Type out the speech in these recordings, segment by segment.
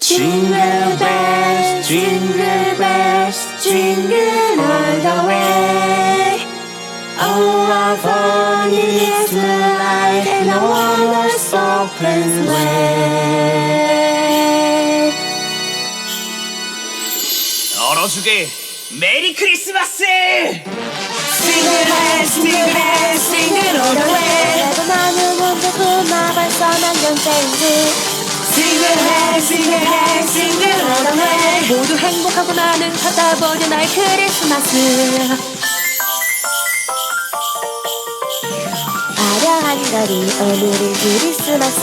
Jingle bells, jingle bells, jingle all the way. Oh, how fun it is to ride in a one horse open way. おろすげメリークリスマス Jingle bells, jingle bells, jingle all the way. Jingle all the way. 모두 행복하고 나는 찾아보려 나의 크리스마스. 화려한 거리 오늘은 크리스마스.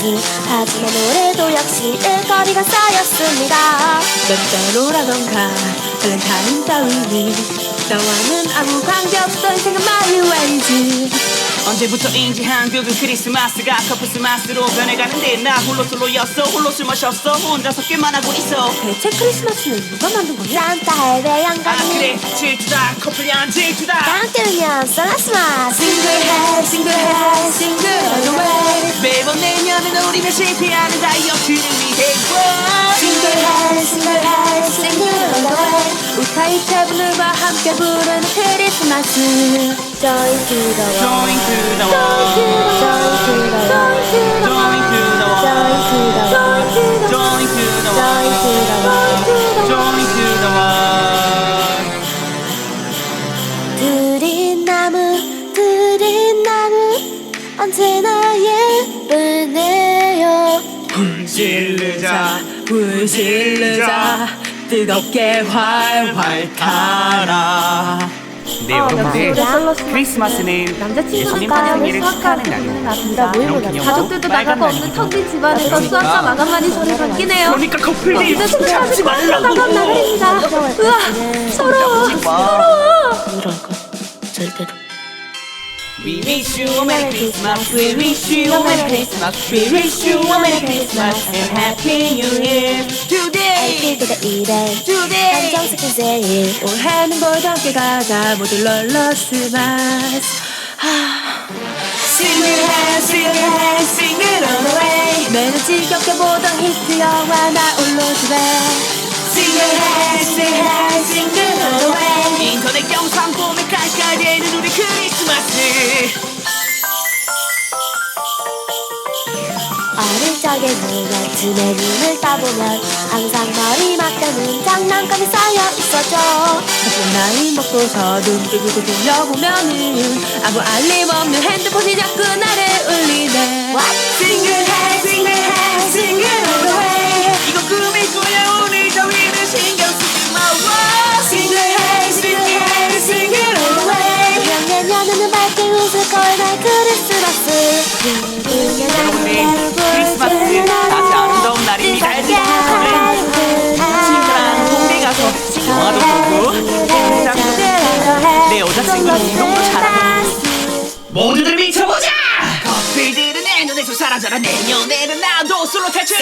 하지만 올해도 역시 일거리가 쌓였습니다. 몇대로라던가? 발렌타인 따위니. 너와는 아무 관계없어 인생은 마이웨이지 언제부터인지 한국은 크리스마스가 커플스마스로 변해가는데 나 홀로 솔로였어. 홀로 술 마셨어. 혼자서 꽤만 하고 있어. 대체 크리스마스는 누가 만든 거냐? 산타 할배 아 양가니 그래. 질투다. 커플이야 질투다. 깡뜨면 선라스마스 싱글해, 싱글해, 싱글 all the way. 매번 내년은 우리는 실패하는 다이어트를 위해 싱글해, 싱글해, 싱글 all the way. 우타이 태분을과 함께 부르는 크 언제나 예쁘네요 불 지르자 불 지르자 뜨겁게 활활 타라 네 여러분들. 크리스마스는 예수님과 생일을 축하하는 날입니다. 그런 기념으로 가족들도 나가고 빨간 없는 날이 텅빈 집안에서 수학과 마감만이 저를 바뀌네요. 그러니까 커플들 이제 생각하지 말라고. 날입니다. 우와 서러워. 서러워 We wish you a Merry Christmas We wish you a Merry Christmas We wish you a Merry Christmas And Happy New Year Today 그대 이래 Today 한정스킨 세일 올해는 모두 함께 가자 모두 롤러스마스 싱글해, 싱글해, 싱글 all the way. 매년 지겹게 보던 히트 영화 나 올로즈베 싱글 영상 보면 깔깔대는 우리 크리스마스. 어릴 적에는 아침에 눈을 떠보면 항상 머리맡에는 장난감이 쌓여 있었죠. 하지만 나이 먹고서 눈 뜨고 돌려보면은 아무 알림 없는 핸드폰이 자꾸 나를 울리네. 싱글해, 싱글해, 싱글 내년에는 밝게 웃을 걸날 크리스마스 여러분들 크리스마스 다시 아름다운 날입니다. 친구랑 홍대 가서 영화도 보고 내 여자친구는 운동도 잘하고. 모두들 미쳐보자! 커플들은 내 눈에서 사라져라. 내년에는 나도 솔로 탈출